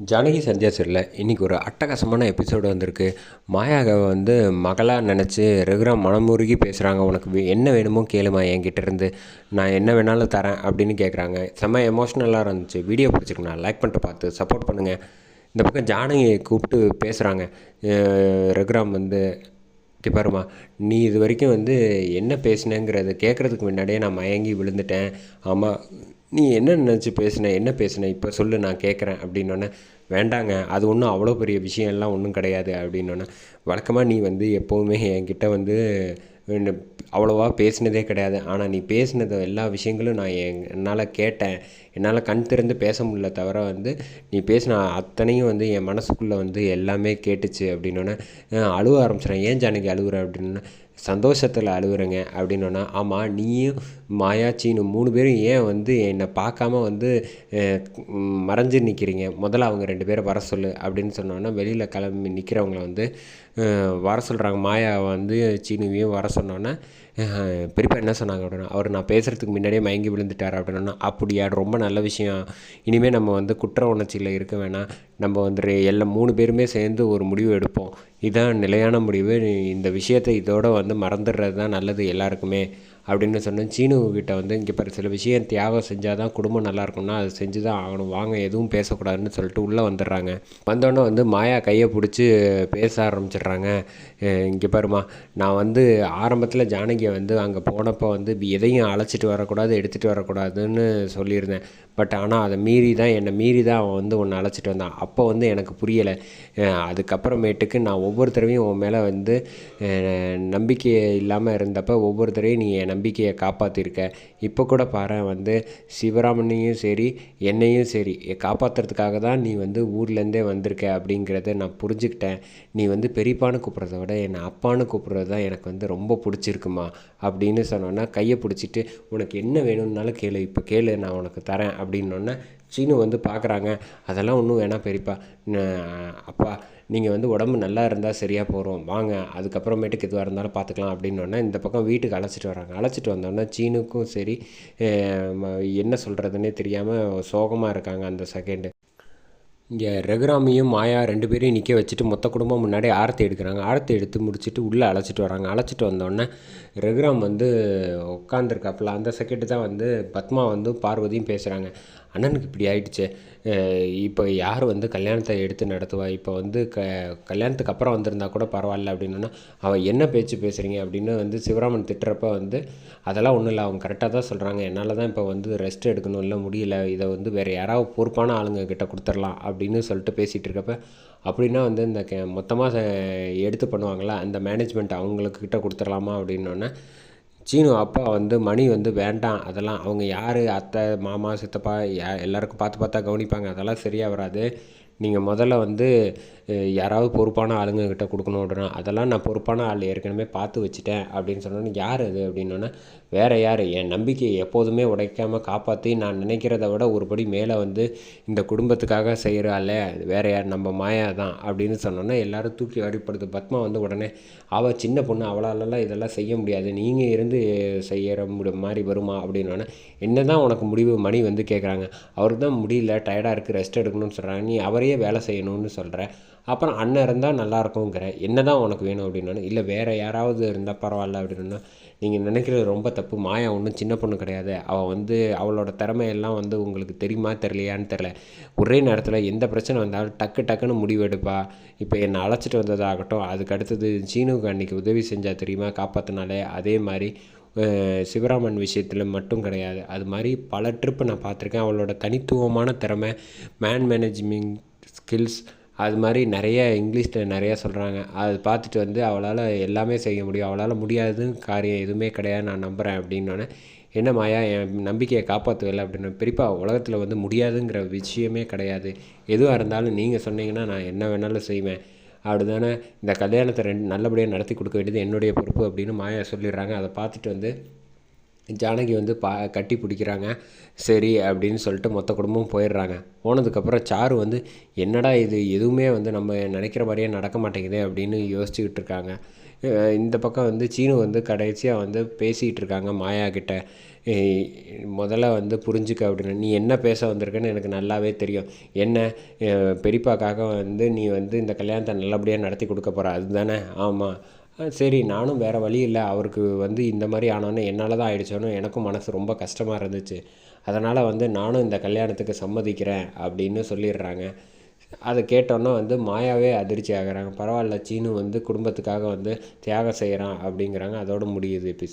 ஜானகி சந்தியா சரியில் இன்றைக்கி ஒரு அட்டகாசமான எபிசோடு வந்திருக்கு. மாயாவை வந்து மகளாக நினச்சி ரகுராம் மனமுருகி பேசுகிறாங்க உனக்கு என்ன வேணுமோ கேளுமா என்கிட்ட இருந்து. நான் என்ன வேணாலும் தரேன் அப்படின்னு கேட்குறாங்க செம்ம எமோஷ்னலாக இருந்துச்சு. வீடியோ பிடிச்சிருக்கேன் லைக் பண்ணிட்டு பார்த்து சப்போர்ட் பண்ணுங்கள் இந்த பக்கம் ஜானகியை கூப்பிட்டு பேசுகிறாங்க ரகுராம் வந்து இங்கே பாருமா நீ இது வரைக்கும் வந்து என்ன பேசினேங்கிறத கேட்குறதுக்கு முன்னாடியே நான் மயங்கி விழுந்துட்டேன். ஆமாம் நீ என்ன நினச்சி பேசின? என்ன பேசின? இப்போ சொல்லு நான் கேட்குறேன் அப்படின்னோடனே வேண்டாங்க அது ஒன்றும் அவ்வளோ பெரிய விஷயம்லாம் ஒன்றும் கிடையாது அப்படின்னோடனே வழக்கமாக நீ வந்து எப்போவுமே என்கிட்ட வந்து அவ்வளோவா பேசினதே கிடையாது. ஆனால் நீ பேசினது எல்லா விஷயங்களும் நான் என் என்னால் கேட்டேன். என்னால் கண் திறந்து பேச முடியல தவிர வந்து நீ பேசின அத்தனையும் வந்து என் மனசுக்குள்ளே வந்து எல்லாமே கேட்டுச்சு அப்படின்னோடனே அழுவ ஆரம்பிச்சிடறேன் ஏன் ஜானகி அழுகுற அப்படின்னா சந்தோஷத்தில் அழுகுறேங்க. அப்படின்னோன்னா ஆமாம் நீயும் மாயா சீனு மூணு பேரும் ஏன் வந்து என்னை பார்க்காம வந்து மறைஞ்சு நிற்கிறீங்க முதல்ல அவங்க ரெண்டு பேரை வர சொல்லு அப்படின்னு சொன்னோன்னா வெளியில் கிளம்பி நிற்கிறவங்கள வந்து வர சொல்கிறாங்க மாயா வந்து சீனுவையும் வர சொன்னோன்னே பெரியப்பா என்ன சொன்னாங்க அப்படின்னா அவர் நான் பேசுகிறதுக்கு முன்னாடியே மயங்கி விழுந்துட்டார் அப்படின்னா அப்படியா ரொம்ப நல்ல விஷயம். இனிமேல் நம்ம வந்து குற்ற உணர்ச்சியில் இருக்க வேணாம். நம்ம வந்து எல்லாம் மூணு பேருமே சேர்ந்து ஒரு முடிவு எடுப்போம். இதுதான் நிலையான முடிவு. இந்த விஷயத்தை இதோட வந்து மறந்துடுறது தான் நல்லது எல்லாருக்குமே. அப்படின்னு சொன்னேன். சீனு கிட்ட வந்து இங்கே பாரு சில விஷயம் தியாகம் செஞ்சால் தான் குடும்பம் நல்லா இருக்கும்னா அது செஞ்சு தான் ஆகணும். வாங்க எதுவும் பேசக்கூடாதுன்னு சொல்லிட்டு உள்ளே வந்துடுறாங்க. வந்தோடனே வந்து மாயா கையை பிடிச்சி பேச ஆரம்பிச்சிடுறாங்க. இங்கே பாருமா நான் வந்து ஆரம்பத்தில் ஜானகியை வந்து அங்கே போனப்போ வந்து எதையும் அழைச்சிட்டு வரக்கூடாது எடுத்துகிட்டு வரக்கூடாதுன்னு சொல்லியிருந்தேன். பட் ஆனால் அதை மீறி தான் என்னை மீறி தான் அவன் வந்து உன்னை அழைச்சிட்டு வந்தான். அப்போ வந்து எனக்கு புரியலை. அதுக்கப்புறமேட்டுக்கு நான் ஒவ்வொரு தடவையும் உன் மேலே வந்து நம்பிக்கை இல்லாமல் இருந்தப்போ ஒவ்வொரு தடவையும் நீ என்னை நம்பிக்கையை காப்பாற்றிருக்க இப்போ கூட பாரு வந்து சிவராமனையும் சரி என்னையும் சரி காப்பாற்றுறதுக்காக தான் நீ வந்து ஊர்லேருந்தே வந்திருக்க அப்படிங்கிறத நான் புரிஞ்சுக்கிட்டேன். நீ வந்து பெரியப்பான்னு கூப்பிட்றத விட என்னை அப்பான்னு கூப்பிட்றது தான் எனக்கு வந்து ரொம்ப பிடிச்சிருக்குமா அப்படின்னு சொன்னோன்னா கையை பிடிச்சிட்டு உனக்கு என்ன வேணும்னாலும் கேளு இப்போ கேளு நான் உனக்கு தரேன் அப்படின்னோடனே சீனு வந்து பார்க்குறாங்க அதெல்லாம் ஒன்றும் வேணாம் பெரியப்பா. அப்பா நீங்கள் வந்து உடம்பு நல்லா இருந்தால் சரியாக போகிறோம் வாங்க. அதுக்கப்புறமேட்டுக்கு எதுவாக இருந்தாலும் பார்த்துக்கலாம் அப்படின்னோடனே இந்த பக்கம் வீட்டுக்கு அழைச்சிட்டு வராங்க. அழைச்சிட்டு வந்தோடனே சீனுக்கும் சரி என்ன சொல்கிறதுனே தெரியாமல் சோகமாக இருக்காங்க அந்த செகண்டு இங்கே ரகுராமியும் மாயா ரெண்டு பேரையும் நிற்க வச்சுட்டு மொத்த குடும்பம் முன்னாடி ஆரத்தி எடுக்கிறாங்க. ஆரத்தி எடுத்து முடிச்சுட்டு உள்ளே அழைச்சிட்டு வராங்க. அழைச்சிட்டு வந்தோடனே ரகுராம் வந்து உட்காந்துருக்காப்புல அந்த செகண்ட் தான் வந்து பத்மா வந்து பார்வதியும் பேசுகிறாங்க அண்ணனுக்கு இப்படி ஆயிடுச்சு. இப்போ யார் வந்து கல்யாணத்தை எடுத்து நடத்துவா? இப்போ வந்து க கல்யாணத்துக்கு அப்புறம் வந்திருந்தா கூட பரவாயில்ல அப்படின்னா அவன் என்ன பேச்சு பேசுகிறீங்க அப்படின்னு வந்து சிவராமன் திட்டுறப்ப வந்து அதெல்லாம் ஒன்றும் இல்லை அவங்க கரெக்டாக தான் சொல்கிறாங்க என்னால் தான் இப்போ வந்து ரெஸ்ட் எடுக்கணும் இல்லை முடியல. இதை வந்து வேறு யாராவது பொறுப்பான ஆளுங்க கிட்ட கொடுத்துடலாம் அப்படின்னு சொல்லிட்டு பேசிகிட்டு இருக்கப்ப அப்படின்னா வந்து இந்த கே மொத்தமாக எடுத்து பண்ணுவாங்களா அந்த மேனேஜ்மெண்ட் அவங்களுக்கு கிட்ட கொடுத்துடலாமா அப்படின்னோடனே சீனு அப்பா வந்து மணி வந்து வேண்டாம் அதெல்லாம் அவங்க யார் அத்தை மாமா சித்தப்பா யா எல்லாருக்கும் பார்த்து பார்த்தா கவனிப்பாங்க. அதெல்லாம் சரியாக வராது. நீங்கள் முதல்ல வந்து யாராவது பொறுப்பான ஆளுங்கக்கிட்ட கொடுக்கணும் அப்படின்னா அதெல்லாம் நான் பொறுப்பான ஆள் ஏற்கனவே பார்த்து வச்சுட்டேன் அப்படின்னு சொன்னோன்னே யார் அது? அப்படின்னோன்னே வேறு யார்? என் நம்பிக்கையை எப்போதுமே உடைக்காமல் காப்பாற்றி நான் நினைக்கிறத விட ஒருபடி மேலே வந்து இந்த குடும்பத்துக்காக செய்கிறாளே வேறு யார்? நம்ம மாயா தான் அப்படின்னு சொன்னோன்னே எல்லோரும் தூக்கி அடிப்படுது பத்மா வந்து உடனே அவள் சின்ன பொண்ணு அவளாலலாம் இதெல்லாம் செய்ய முடியாது. நீங்கள் இருந்து செய்கிற முடி மாதிரி வருமா? அப்படின்னோடனே என்ன தான் உனக்கு முடிவு? மணி வந்து கேட்குறாங்க. அவருக்கு தான் முடியல டயர்டாக இருக்குது ரெஸ்ட் எடுக்கணும்னு சொல்கிறாங்க நீ அவர் அவரையே வேலை செய்யணும்னு சொல்கிற அப்புறம் அண்ணன் இருந்தால் நல்லாயிருக்குங்கிற என்ன தான் உனக்கு வேணும் அப்படின்னா இல்லை வேறு யாராவது இருந்தால் பரவாயில்ல அப்படின்னா நீங்கள் நினைக்கிறது ரொம்ப தப்பு. மாயா ஒன்றும் சின்ன பொண்ணு கிடையாது. அவள் வந்து அவளோட திறமையெல்லாம் வந்து உங்களுக்கு தெரியுமா தெரியலையான்னு தெரில ஒரே நேரத்தில் எந்த பிரச்சனை வந்தாலும் டக்கு டக்குன்னு முடிவெடுப்பா இப்போ என்னை அழைச்சிட்டு வந்ததாகட்டும் அதுக்கு அடுத்தது சீனுக்கு அன்றைக்கி உதவி செஞ்சால் தெரியுமா காப்பாற்றினாலே அதே மாதிரி சிவராமன் விஷயத்தில் மட்டும் கிடையாது. அது மாதிரி பல ட்ரிப்பு நான் பார்த்துருக்கேன். அவளோட தனித்துவமான திறமை மேன் மேனேஜ்மெண்ட் ஸ்கில்ஸ் அது மாதிரி நிறைய இங்கிலீஷில் நிறையா சொல்கிறாங்க அது பார்த்துட்டு வந்து அவளால் எல்லாமே செய்ய முடியும். அவளால் முடியாதுன்னு காரியம் எதுவுமே கிடையாது நான் நம்புகிறேன் அப்படின்னோடனே என்ன மாயா என் நம்பிக்கையை காப்பாற்றுவில்ல அப்படின்னு பெரியப்பா உலகத்தில் வந்து முடியாதுங்கிற விஷயமே கிடையாது. எதுவாக இருந்தாலும் நீங்கள் சொன்னீங்கன்னா நான் என்ன வேணாலும் செய்வேன். அப்படி தானே இந்த கல்யாணத்தை ரெண்டு நல்லபடியாக நடத்தி கொடுக்க வேண்டியது என்னுடைய பொறுப்பு அப்படின்னு மாயா சொல்லிடுறாங்க. அதை பார்த்துட்டு வந்து ஜானகி வந்து பா கட்டி பிடிக்கிறாங்க. சரி அப்படின்னு சொல்லிட்டு மொத்த குடும்பமும் போயிடுறாங்க. போனதுக்கப்புறம் சாரு வந்து என்னடா இது? எதுவுமே வந்து நம்ம நினைக்கிற மாதிரியே நடக்க மாட்டேங்குதே அப்படின்னு யோசிச்சுக்கிட்டு இருக்காங்க. இந்த பக்கம் வந்து சீனு வந்து கடைசியாக வந்து பேசிகிட்டு இருக்காங்க மாயா கிட்ட. முதல்ல வந்து புரிஞ்சுக்க அப்படின்னு. நீ என்ன பேச வந்திருக்கன்னு எனக்கு நல்லாவே தெரியும். என்ன? பெரியப்பாக்காக வந்து நீ வந்து இந்த கல்யாணத்தை நல்லபடியாக நடத்தி கொடுக்க போகிற அதுதானே? ஆமாம் சரி நானும் வேறு வழி இல்லை. அவருக்கு வந்து இந்த மாதிரி ஆனோன்னு என்னால் தான் ஆயிடுச்சோன்னு எனக்கும் மனசு ரொம்ப கஷ்டமாக இருந்துச்சு. அதனால் வந்து நானும் இந்த கல்யாணத்துக்கு சம்மதிக்கிறேன் அப்படின்னு சொல்லிடுறாங்க. அதை கேட்டோன்னே வந்து மாயாவே அதிர்ச்சி ஆகுறாங்க. பரவாயில்ல சீனு வந்து குடும்பத்துக்காக வந்து தியாகம் செய்கிறான் அப்படிங்கிறாங்க. அதோடு முடியுது எபிசோட்